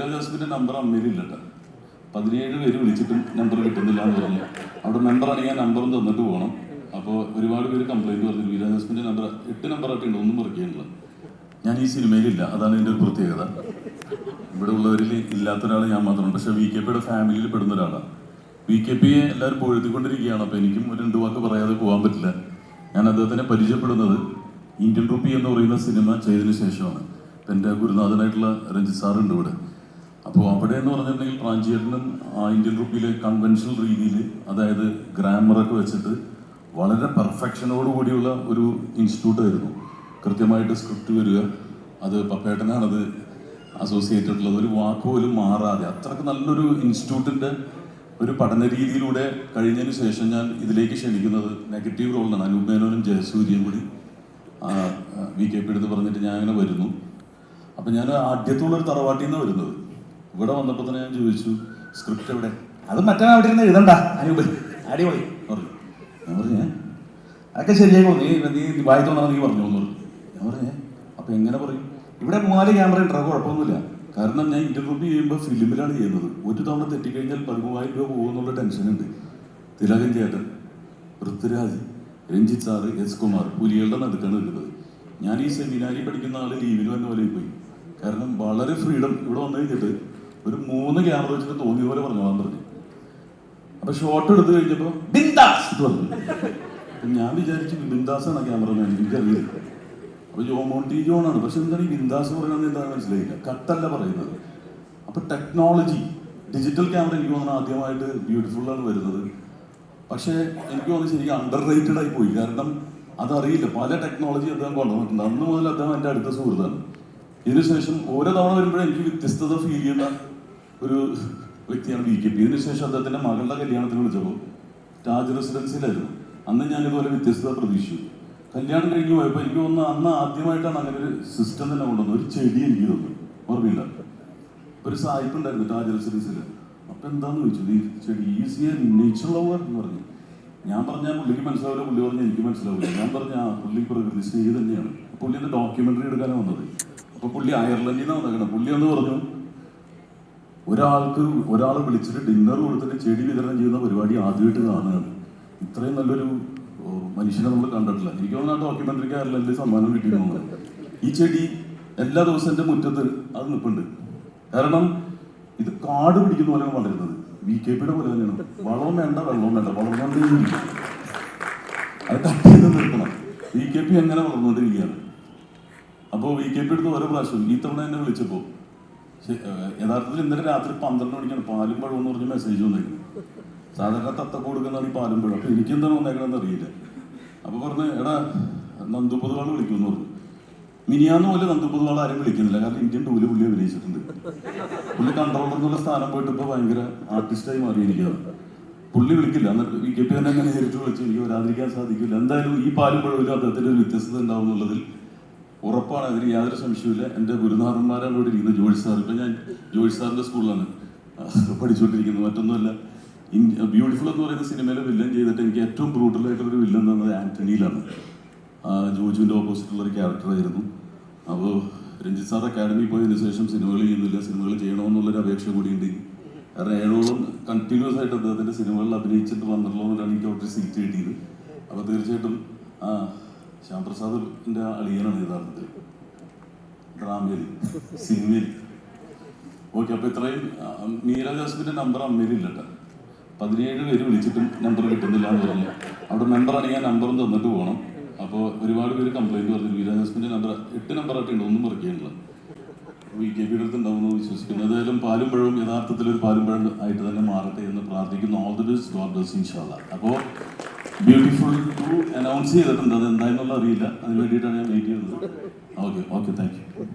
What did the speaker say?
മീര ജോസഫിന്റെ നമ്പർ അമ്മയിലില്ല കേട്ടോ പതിനേഴ് പേര് വിളിച്ചിട്ടും നമ്പർ കിട്ടുന്നില്ല എന്ന് പറഞ്ഞു. അവിടെ മെമ്പർ ആണെങ്കിൽ നമ്പറും തന്നിട്ട് പോകണം. അപ്പോൾ ഒരുപാട് പേര് കംപ്ലൈന്റ് പറഞ്ഞു മീര ജോസഫിന്റെ നമ്പർ എട്ട് നമ്പറായിട്ട് ഉണ്ട് ഒന്നും വർക്ക് ഞാൻ ഈ സിനിമയിലില്ല. അതാണ് എന്റെ ഒരു പ്രത്യേകത. ഇവിടെ ഉള്ളവരിൽ ഇല്ലാത്ത ഒരാൾ ഞാൻ മാത്രമാണ്. പക്ഷെ വി കെ പിയുടെ ഫാമിലിയിൽ പെടുന്ന ഒരാളാണ് വി കെ പിയെ എല്ലാവരും പൊഴുതിക്കൊണ്ടിരിക്കുകയാണ്. അപ്പോൾ എനിക്കും ഒരു രണ്ട് വാക്ക് പറയാതെ പോകാൻ പറ്റില്ല. ഞാൻ അദ്ദേഹത്തിനെ പരിചയപ്പെടുന്നത് ഇന്ത്യൻ റുപ്പി എന്ന് പറയുന്ന സിനിമ ചെയ്തതിന് ശേഷമാണ്. എന്റെ ഗുരുനാഥനായിട്ടുള്ള രഞ്ജിത് സാറുണ്ട് ഇവിടെ. അപ്പോൾ അവിടെ എന്ന് പറഞ്ഞിട്ടുണ്ടെങ്കിൽ പ്രാഞ്ചിയേട്ടനും ഇന്ത്യൻ റുപ്പിയിലെ കൺവെൻഷണൽ രീതിയിൽ അതായത് ഗ്രാമറൊക്കെ വെച്ചിട്ട് വളരെ പെർഫെക്ഷനോട് കൂടിയുള്ള ഒരു ഇൻസ്റ്റിറ്റ്യൂട്ട് ആയിരുന്നു. കൃത്യമായിട്ട് സ്ക്രിപ്റ്റ് വരിക അത് പപ്പേട്ടനാണത് അസോസിയേറ്റഡ് ഉള്ളത് ഒരു വാക്ക് പോലും മാറാതെ അത്രയ്ക്ക് നല്ലൊരു ഇൻസ്റ്റിറ്റ്യൂട്ടിന്റെ ഒരു പഠന രീതിയിലൂടെ കഴിഞ്ഞതിന് ശേഷം ഞാൻ ഇതിലേക്ക് ക്ഷണിക്കുന്നത് നെഗറ്റീവ് റോളിലാണ് അനൂപ് മേനോനും ജയസൂര്യയും കൂടി വി കെ പി എടുത്ത് പറഞ്ഞിട്ട് ഞാൻ അങ്ങനെ വരുന്നു. അപ്പം ഞാൻ ആദ്യത്തുള്ളൊരു തറവാട്ടിൽ നിന്നാണ് വരുന്നത്. ഇവിടെ വന്നപ്പോൾ തന്നെ ഞാൻ ചോദിച്ചു സ്ക്രിപ്റ്റ് എവിടെ? അത് മറ്റേ അവിടെ ഇരുന്ന് എഴുതണ്ട. അനൂപ് അടിപൊളി. പറഞ്ഞു ഞാൻ പറഞ്ഞേ അതൊക്കെ ശരിയാക്കോ നീ നീ നീ വായി തോന്നാ നീ പറഞ്ഞു എന്ന് ഞാൻ പറഞ്ഞേ അപ്പം എങ്ങനെ പറയും? ഇവിടെ മൂന്നാൽ ക്യാമറ ഉണ്ടോ കുഴപ്പമൊന്നുമില്ല. കാരണം ഞാൻ ഇന്റർവ്യൂ ചെയ്യുമ്പോൾ ഫിലിമിലാണ് ചെയ്യുന്നത്. ഒരു തവണ തെറ്റിക്കഴിഞ്ഞാൽ പതിമൂവായിരം രൂപ പോകുമെന്നുള്ള ടെൻഷനുണ്ട് തിലകൻ ചേട്ടൻ പൃഥ്വിരാജ് രഞ്ജിത്ത് സാറ് എസ് കുമാർ പുലികളുടെ നടുക്കാണ് നിൽക്കുന്നത്. ഞാൻ ഈ സെമിനാരി പഠിക്കുന്ന ആൾ ലീവിന് വന്ന പോലെ പോയി. കാരണം വളരെ ഫ്രീഡം ഇവിടെ വന്നു കഴിഞ്ഞിട്ട് ഒരു മൂന്ന് ക്യാമറ വെച്ചിട്ട് തോന്നിയ പോലെ പറഞ്ഞോളാൻ പറഞ്ഞു. അപ്പൊ ഷോട്ട് എടുത്തു കഴിഞ്ഞപ്പോ ബിന്ദാസ് ഇത് പറഞ്ഞു. ഞാൻ വിചാരിച്ചു ബിന്ദാസ് ആണ് ക്യാമറമാൻ എനിക്കറിയില്ല. അപ്പൊ ജോമോണ്ടി ആണ്. പക്ഷെ എന്താണ് ഈ ബിന്ദാസ് പറയുന്നത് എന്താണെന്ന് മനസ്സിലായില്ല. കട്ടല്ല പറയുന്നത്. അപ്പൊ ടെക്നോളജി ഡിജിറ്റൽ ക്യാമറ എനിക്ക് തോന്നുന്നു ആദ്യമായിട്ട് ബ്യൂട്ടിഫുൾ ആണ് വരുന്നത്. പക്ഷേ എനിക്ക് തോന്നുന്നു ശരിക്കും അണ്ടർ റേറ്റഡ് ആയി പോയി. കാരണം അതറിയില്ല പല ടെക്നോളജി അദ്ദേഹം കൊണ്ടുവന്നിട്ടുണ്ട്. അന്ന് മുതൽ അദ്ദേഹം എന്റെ അടുത്ത സുഹൃത്താണ്. ഇതിനുശേഷം ഓരോ തവണ വരുമ്പോഴും എനിക്ക് വ്യത്യസ്തത ഫീൽ ചെയ്യുന്ന ഒരു വ്യക്തിയാണ് വി കെ പി ഇതിനുശേഷം അദ്ദേഹത്തിന്റെ മകളുടെ കല്യാണത്തിന് വിളിച്ചപ്പോൾ രാജ് റെസിഡൻസിലായിരുന്നു അന്ന് ഞാൻ ഇതുപോലെ വ്യത്യസ്തത പ്രതീക്ഷിച്ചു. കല്യാണം കഴിഞ്ഞ് പോയപ്പോൾ എനിക്ക് തോന്നുന്നു അന്ന് ആദ്യമായിട്ടാണ് അങ്ങനെ ഒരു സിസ്റ്റം തന്നെ കൊണ്ടുവന്നത്. ഒരു ചെടി എനിക്ക് തോന്നുന്നു. ഓർമ്മയില്ല ഒരു സായിപ്പ് ഉണ്ടായിരുന്നു താജ് റെസിഡൻസിൽ അപ്പൊ എന്താന്ന് ചോദിച്ചു? ഈ ചെടി ഈസി നേച്ചർ ലവർ എന്ന് പറഞ്ഞു. ഞാൻ പറഞ്ഞാൽ പുള്ളിക്ക് മനസ്സിലാവില്ല. പുള്ളി പറഞ്ഞാൽ എനിക്ക് മനസ്സിലാവില്ല. ഞാൻ പറഞ്ഞ ആ പുള്ളി പ്രകൃതി സ്നേഹി തന്നെയാണ്. പുള്ളി ഒന്ന് ഡോക്യുമെന്ററി എടുക്കാനാണ് വന്നത്. അപ്പൊ പുള്ളി അയർലൻഡിൽ നിന്നാണ് വന്നേക്കണം. പുള്ളി എന്ന് പറഞ്ഞു ഒരാൾക്ക് ഒരാൾ വിളിച്ചിട്ട് ഡിന്നർ കൊടുത്തിട്ട് ചെടി വിതരണം ചെയ്യുന്ന പരിപാടി ആദ്യമായിട്ട് കാണുകയാണ്. ഇത്രയും നല്ലൊരു മനുഷ്യനെ നമ്മൾ കണ്ടിട്ടില്ല. എനിക്ക് തോന്നുന്നു ആ ഡോക്യുമെന്ററിക്ക് എന്റെ സമ്മാനം കിട്ടിയിരുന്നു ഈ ചെടി എല്ലാ ദിവസവും എന്റെ മുറ്റത്ത് അത് നിൽപ്പുണ്ട്. കാരണം ഇത് കാട് പിടിക്കുന്ന പോലെയാണ് വളരുന്നത്. വി കെ പിയുടെ പോലെ തന്നെയാണ്. വളവും വേണ്ട വെള്ളവും വേണ്ട. വളർന്നുകൊണ്ടേ. അത് കട്ട് ചെയ്ത് നിർത്തണം. വി കെ പി എങ്ങനെ വളർന്നുകൊണ്ടിരിക്കുകയാണ്? അപ്പോൾ വി കെ പി എടുത്ത് ഓരോ പ്രാവശ്യം ഈ തവണ എന്നെ വിളിച്ചപ്പോൾ യഥാർത്ഥത്തിൽ ഇന്നലെ രാത്രി പന്ത്രണ്ട് മണിക്കാണ് പാലും പഴം എന്ന് പറഞ്ഞ മെസ്സേജ് വന്നേക്കുന്നത് സാധാരണ തത്ത കൊടുക്കുന്നതാണ് ഈ പാലും പഴം. അപ്പൊ എനിക്ക് എന്താണ് വന്നേക്കണമെന്ന് അറിയില്ല. അപ്പൊ പറഞ്ഞു എടാ നന്ദു പൊതുവാൾ വിളിക്കുമെന്ന് പറഞ്ഞു. മിനിയാന്ന് പോലെ നന്ദു പൊതുവാൾ ആരും വിളിക്കുന്നില്ല. കാരണം ഇന്ത്യൻ ടൂൽ പുള്ളി അഭിനയിച്ചിട്ടുണ്ട്. പുള്ളി കൺട്രോളർ എന്നുള്ള സ്ഥാനം പോയിട്ട് ഇപ്പൊ ഭയങ്കര ആർട്ടിസ്റ്റായി മാറിയിരിക്കുകയാണ് പുള്ളി വിളിക്കില്ല. എന്നിട്ട് വി കെ പി തന്നെ അങ്ങനെ നേരിട്ട് വിളിച്ച് എനിക്ക് വരാതിരിക്കാൻ സാധിക്കില്ല. എന്തായാലും ഈ പാലും പഴവിലും അദ്ദേഹത്തിന്റെ ഒരു വ്യത്യസ്തത ഉണ്ടാവും എന്നുള്ളതിൽ ഉറപ്പാണ് അതിന് യാതൊരു സംശയമില്ല എന്റെ ഗുരുനാഥന്മാരാണ് ഇവിടെ ഇരിക്കുന്നത് ജോയ് സാർ ഇപ്പം ഞാൻ ജോയ് സാറിന്റെ സ്കൂളിലാണ്. പഠിച്ചുകൊണ്ടിരിക്കുന്നത് മറ്റൊന്നുമല്ല. ബ്യൂട്ടിഫുൾ എന്ന് പറയുന്ന സിനിമയിലെ വില്ലൻ ചെയ്തിട്ട് എനിക്ക് ഏറ്റവും ബ്രൂട്ടലായിട്ടുള്ള ഒരു വില്ലൻ തന്നത് ആ, ജോജുവിന്റെ ഓപ്പോസിറ്റുള്ള ഒരു ക്യാരക്ടറായിരുന്നു അപ്പോൾ രഞ്ജിത് സാർ അക്കാഡമി പോയതിനു ശേഷം സിനിമകൾ ചെയ്യുന്നില്ല സിനിമകൾ ചെയ്യണമെന്നുള്ളൊരു അപേക്ഷ കൂടിയുണ്ട്. കാരണം ഏഴോളം കണ്ടിന്യൂസ് ആയിട്ട് അദ്ദേഹത്തിന്റെ സിനിമകളിൽ അഭിനയിച്ചിട്ട് വന്നിട്ടുള്ളതുകൊണ്ടാണ് എനിക്ക് അവിടെ സീറ്റ് കിട്ടിയത്. അപ്പോൾ തീർച്ചയായിട്ടും ആ ശ്യാംപ്രസാദിന്റെ അളിയനാണ് യഥാർത്ഥത്തിൽ. ഡ്രാമയിൽ സിനിമയിൽ. ഓക്കെ അപ്പൊ ഇത്രയും മീര ജോസഫിന്റെ നമ്പർ അമ്മയിലില്ല പതിനേഴ് പേര് വിളിച്ചിട്ടും നമ്പർ കിട്ടുന്നില്ല എന്ന് പറഞ്ഞു. അവിടെ മെമ്പർ ആണെങ്കിൽ നമ്പറും തന്നിട്ട് പോകണം. അപ്പോൾ ഒരുപാട് പേര് കംപ്ലൈന്റ് പറഞ്ഞു മീര ജോസഫിന്റെ നമ്പർ എട്ട് നമ്പറായിട്ട് ഉണ്ട് ഒന്നും പറിക്കുന്നില്ല ചെയ്യണില്ല വി കെ പിയുടെ അടുത്ത് ഉണ്ടാവുമെന്ന് വിശ്വസിക്കുന്നു. ഏതായാലും പാലും പഴവും യഥാർത്ഥത്തിൽ ഒരു പാലും പഴം ആയിട്ട് തന്നെ മാറട്ടെ എന്ന് പ്രാർത്ഥിക്കുന്നു. All the best God bless ഇൻഷാല്ല അപ്പോൾ ബ്യൂട്ടിഫുൾ ടു അനൗൺസ് ചെയ്തിട്ടുണ്ട്? അത് എന്തായെന്നുള്ള അറിയില്ല. അതിന് വേണ്ടിയിട്ടാണ് ഞാൻ വെയിറ്റ് ചെയ്യുന്നത്. Okay okay thank you